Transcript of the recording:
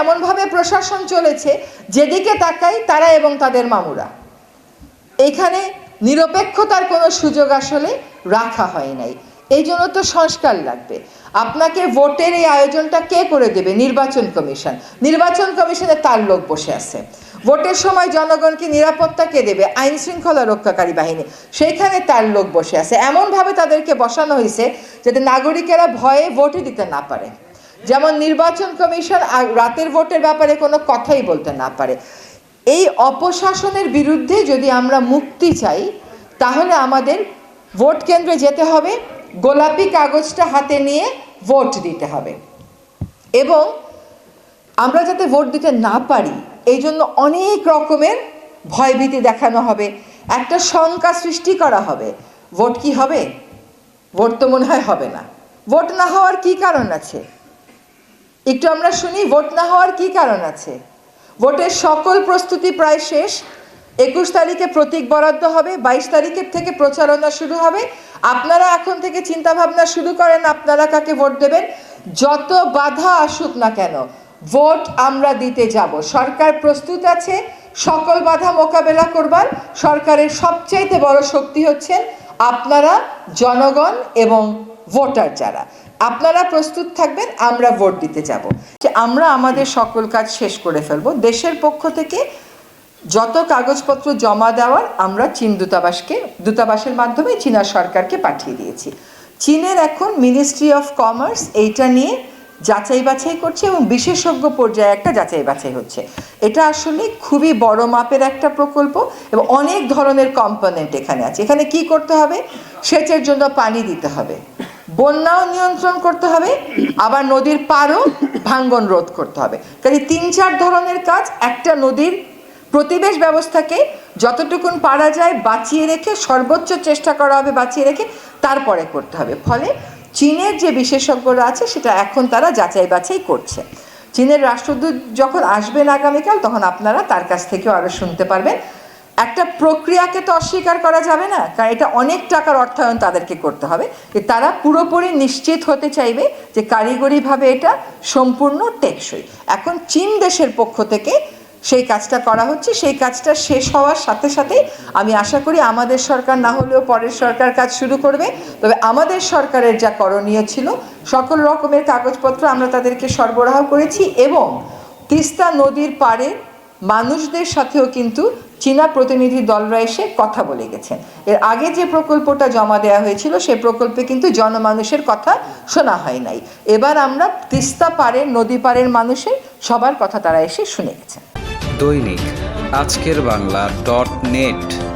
এমনভাবে প্রশাসন চলেছে, যেদিকে তাকাই তারা এবং তাদের মামুরা। এখানে নিরপেক্ষতার কোনো সুযোগ আসলে রাখা হয় নাই। এই জন্য তো সংস্কার লাগবে। আপনাকে ভোটের এই আয়োজনটা কে করে দেবে? নির্বাচন কমিশন। নির্বাচন কমিশনে তার লোক বসে আছে। ভোটের সময় জনগণকে নিরাপত্তা কে দেবে? আইন শৃঙ্খলা রক্ষাকারী বাহিনী। সেইখানে তার লোক বসে আছে। এমনভাবে তাদেরকে বসানো হয়েছে যাতে নাগরিকেরা ভয়ে ভোটই দিতে না পারে। যেমন নির্বাচন কমিশন রাতের ভোটের ব্যাপারে কোনো কথাই বলতে না পারে। এই অপশাসনের বিরুদ্ধে যদি আমরা মুক্তি চাই, তাহলে আমাদের ভোট কেন্দ্রে যেতে হবে, গোলাপি কাগজটা হাতে নিয়ে ভোট দিতে হবে। এবং আমরা যাতে ভোট দিতে না পারি, এই জন্য অনেক রকমের ভয়ভীতি দেখানো হবে। একটা শঙ্কা সৃষ্টি করা হবে। ভোট কি হবে? ভোট তো মনে হয় হবে না। ভোট না হওয়ার কি কারণ আছে? একটু আমরা শুনি, ভোট না হওয়ার কি কারণ আছে? ভোটের সকল প্রস্তুতি প্রায় শেষ। একুশ তারিখে প্রতীক বরাদ্দ হবে, বাইশ তারিখের থেকে প্রচারণা শুরু হবে। আপনারা এখন থেকে চিন্তা ভাবনা শুরু করেন, আপনারা কাকে ভোট দেবেন? যত বাধা আসুক না কেন, ভোট আমরা দিতে যাব। সরকার প্রস্তুত আছে, সকল বাধা মোকাবেলা করবার। সরকারের সবচাইতে বড় শক্তি হচ্ছেন আপনারা, জনগণ এবং ভোটার যারা। আপনারা প্রস্তুত থাকবেন, আমরা ভোট দিতে যাব। যে আমরা আমাদের সকল কাজ শেষ করে ফেলব। দেশের পক্ষ থেকে যত কাগজপত্র জমা দেওয়ার আমরা চীন দূতাবাসকে, দূতাবাসের মাধ্যমে চীনা সরকারকে পাঠিয়ে দিয়েছি। চীনের এখন মিনিস্ট্রি অফ কমার্স এইটা নিয়ে যাচাই বাছাই করছে এবং বিশেষজ্ঞ পর্যায়ে একটা যাচাই বাছাই হচ্ছে। এটা আসলে খুবই বড় মাপের একটা প্রকল্প এবং অনেক ধরনের কম্পোনেন্ট এখানে আছে। এখানে কি করতে হবে? সেচের জন্য পানি দিতে হবে। বন্যাও নিয়ন্ত্রণ করতে হবে, আবার নদীর পারও ভাঙ্গন রোধ করতে হবে। কাজে তিন চার ধরনের কাজ, একটা নদীর প্রতিবেশ ব্যবস্থাকে যতটুকুন পারা যায় বাঁচিয়ে রেখে, সর্বোচ্চ চেষ্টা করা হবে বাঁচিয়ে রেখে, তারপরে করতে হবে। ফলে চীনের যে বিশেষজ্ঞরা আছে, সেটা এখন তারা যাচাই বাছাই করছে। চীনের রাষ্ট্রদূত যখন আসবেন আগামীকাল, তখন আপনারা তার কাছ থেকেও আরও শুনতে পারবেন। একটা প্রক্রিয়াকে তো অস্বীকার করা যাবে না, কারণ এটা অনেক টাকার অর্থায়ন তাদেরকে করতে হবে। যে তারা পুরোপুরি নিশ্চিত হতে চাইবে যে কারিগরিভাবে এটা সম্পূর্ণ টেকসই। এখন চীন দেশের পক্ষ থেকে সেই কাজটা করা হচ্ছে, সেই কাজটা শেষ হওয়ার সাথে সাথে আমি আশা করি আমাদের সরকার না হলেও পরের সরকার কাজ শুরু করবে। তবে আমাদের সরকারের যা করণীয় ছিল, সকল রকমের কাগজপত্র আমরা তাদেরকে সরবরাহ করেছি এবং তিস্তা নদীর পাড়ে মানুষদের সাথেও কিন্তু চীনা প্রতিনিধি দলরা এসে কথা বলে গেছেন। এর আগে যে প্রকল্পটা জমা দেওয়া হয়েছিল, সে প্রকল্পে কিন্তু জনমানুষের কথা শোনা হয় নাই। এবার আমরা তিস্তা পাড়ের, নদী পারের মানুষের সবার কথা তারা এসে শুনে গেছেন। দৈনিক আজকের বাংলা ডট নেট।